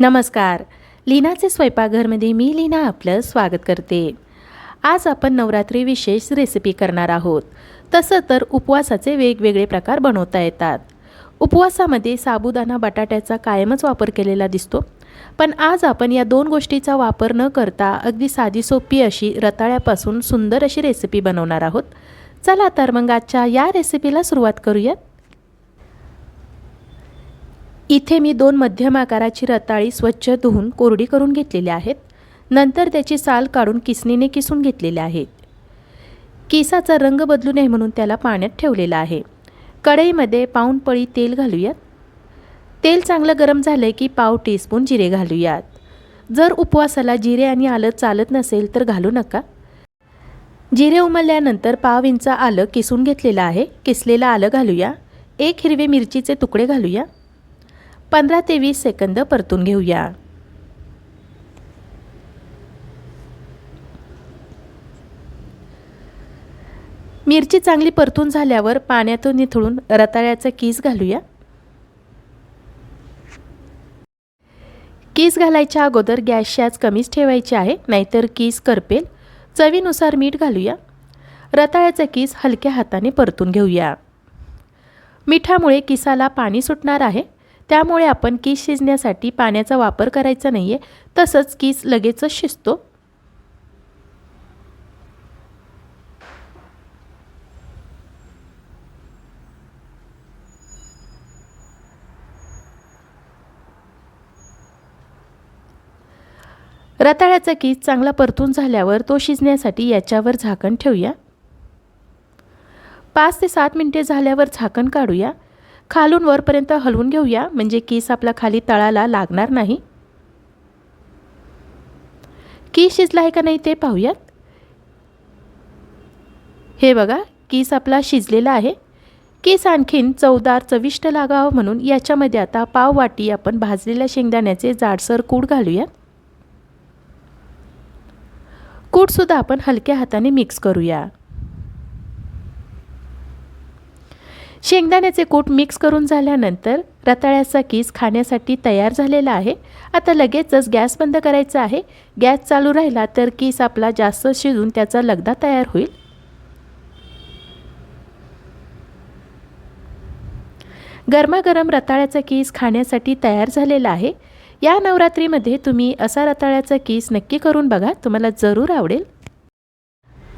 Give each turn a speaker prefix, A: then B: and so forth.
A: नमस्कार. लीनाचे स्वयंपाकघरमध्ये मी लीना आपलं स्वागत करते. आज आपण नवरात्री विशेष रेसिपी करणार आहोत. तसं तर उपवासाचे वेगवेगळे प्रकार बनवता येतात. उपवासामध्ये साबुदाणा बटाट्याचा कायमच वापर केलेला दिसतो. पण आज आपण या दोन गोष्टीचा वापर न करता अगदी साधी सोपी अशी रताळ्यापासून सुंदर अशी रेसिपी बनवणार आहोत. चला तर मग आजच्या या रेसिपीला सुरुवात करूयात. इथे मी दोन मध्यम आकाराची रताळी स्वच्छ धुवून कोरडी करून घेतलेली आहेत. नंतर त्याची साल काढून किसणीने किसून घेतलेले आहेत. किसाचा रंग बदलू नये म्हणून त्याला पाण्यात ठेवलेला आहे. कढईमध्ये पाऊण पळी तेल घालूयात. तेल चांगलं गरम झालं की पाव टीस्पून जिरे घालूयात. जर उपवासाला जिरे आणि आलं चालत नसेल तर घालू नका. जिरे उमलल्यानंतर पाव इंच आलं किसून घेतलेलं आहे. किसलेलं आलं घालूया. एक हिरवे मिरचीचे तुकडे घालूया. पंधरा ते वीस सेकंद परतून घेऊया. मिरची चांगली परतून झाल्यावर पाण्यातून निथळून रताळ्याचा कीस घालूया. कीस घालायच्या अगोदर गॅसची आज कमीच ठेवायची आहे नाहीतर कीस करपेल. चवीनुसार मीठ घालूया. रताळ्याचा कीस हलक्या हाताने परतून घेऊया. मिठामुळे किसाला पाणी सुटणार आहे. त्यामुळे आपण कीस शिजण्यासाठी पाण्याचा वापर करायचा नाही आहे तसंच कीस लगेचच शिजतो. रताळ्याचा कीस चांगला परतून झाल्यावर तो शिजण्यासाठी याच्यावर झाकण ठेवूया. पाच ते सात मिनटे झाल्यावर झाकण काढूया. खालून वरपर्यंत हलवून घेऊया. म्हणजे केस आपला खाली तळाला लागणार नाही. केस शिजला आहे का नाही ते पाहूयात. हे बघा किस आपला शिजलेला आहे. केस आणखीन चवदार चविष्ट लागावं म्हणून याच्यामध्ये आता पाव वाटी आपण भाजलेल्या शेंगदाण्याचे जाडसर कूड घालूया कूटसुद्धा आपण हलक्या हाताने मिक्स करूया. शेंगदाण्याचे कूट मिक्स करून झाल्यानंतर रताळ्याचा कीस खाण्यासाठी तयार झालेला आहे. आता लगेचच गॅस बंद करायचा आहे. गॅस चालू राहिला तर कीस आपला जास्त शिजून त्याचा लगदा तयार होईल. गरमागरम रताळ्याचा कीस खाण्यासाठी तयार झालेला आहे. या नवरात्रीमध्ये तुम्ही असा रताळ्याचा कीस नक्की करून बघा. तुम्हाला जरूर आवडेल.